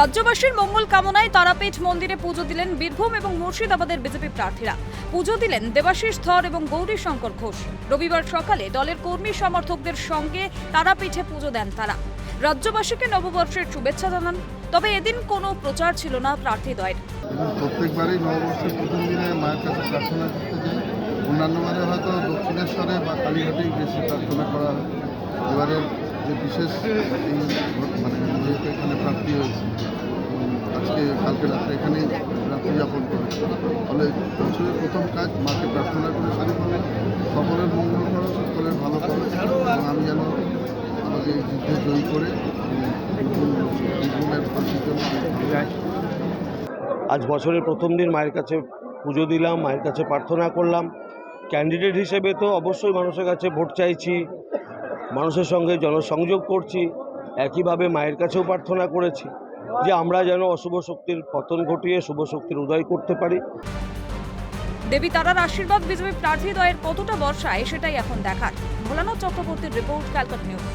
রাজ্যবাসীর মঙ্গল কামনায় তারাপীঠ মন্দিরে পুজো দিলেন বীরভূম এবং মুর্শিদাবাদের বিজেপি প্রার্থীরা। পুজো দিলেন দেবাশিস ধর এবং গৌরী শঙ্কর ঘোষ। রবিবার সকালে দলের কর্মী সমর্থকদের সঙ্গে তারাপীঠে পুজো দেন তারা। রাজ্যবাসীকে নববর্ষের শুভেচ্ছা জানান। তবে এদিন কোনো প্রচার ছিল না প্রার্থীদ্বয়ের। এবং প্রত্যেকবারই নববর্ষের প্রথম দিনে মায়ের কাছে প্রার্থনা করতে যাই। অন্যান্যবারে হয়তো দক্ষিণেশ্বরে বা কালীঘাটেই বেশি প্রার্থনা করা হয়। এবারের যে বিশেষ এই মানে যেহেতু এখানে প্রাপ্তি হয়েছে আজকে কালকে রাত্রে এখানেই রাত্রি যাপন করেছে ফলে বছরের প্রথম কাজ মাকে প্রার্থনা করে সারি করো সকলের মঙ্গল করো, সকলের ভালো করো, এবং আমি যেন আমাকে যুদ্ধে জয়ী করে আজ বছরের প্রথম দিন মায়ের কাছে পুজো দিলাম, মায়ের কাছে প্রার্থনা করলাম। ক্যান্ডিডেট হিসেবে তো অবশ্যই মানুষের কাছে ভোট চাইছি, মানুষের সঙ্গে জনসংযোগ করছি, একইভাবে মায়ের কাছেও প্রার্থনা করেছি। যে আমরা যেন অশুভ শক্তির পতন ঘটিয়ে শুভ শক্তির উদয় করতে পারি। দেবী তারার আশীর্বাদ বিজেপি প্রার্থী দয়ের কতটা বর্ষায় সেটাই এখন দেখার। ভোলানো চক্রবর্তীর রিপোর্ট ক্যালকাটা নিউজ।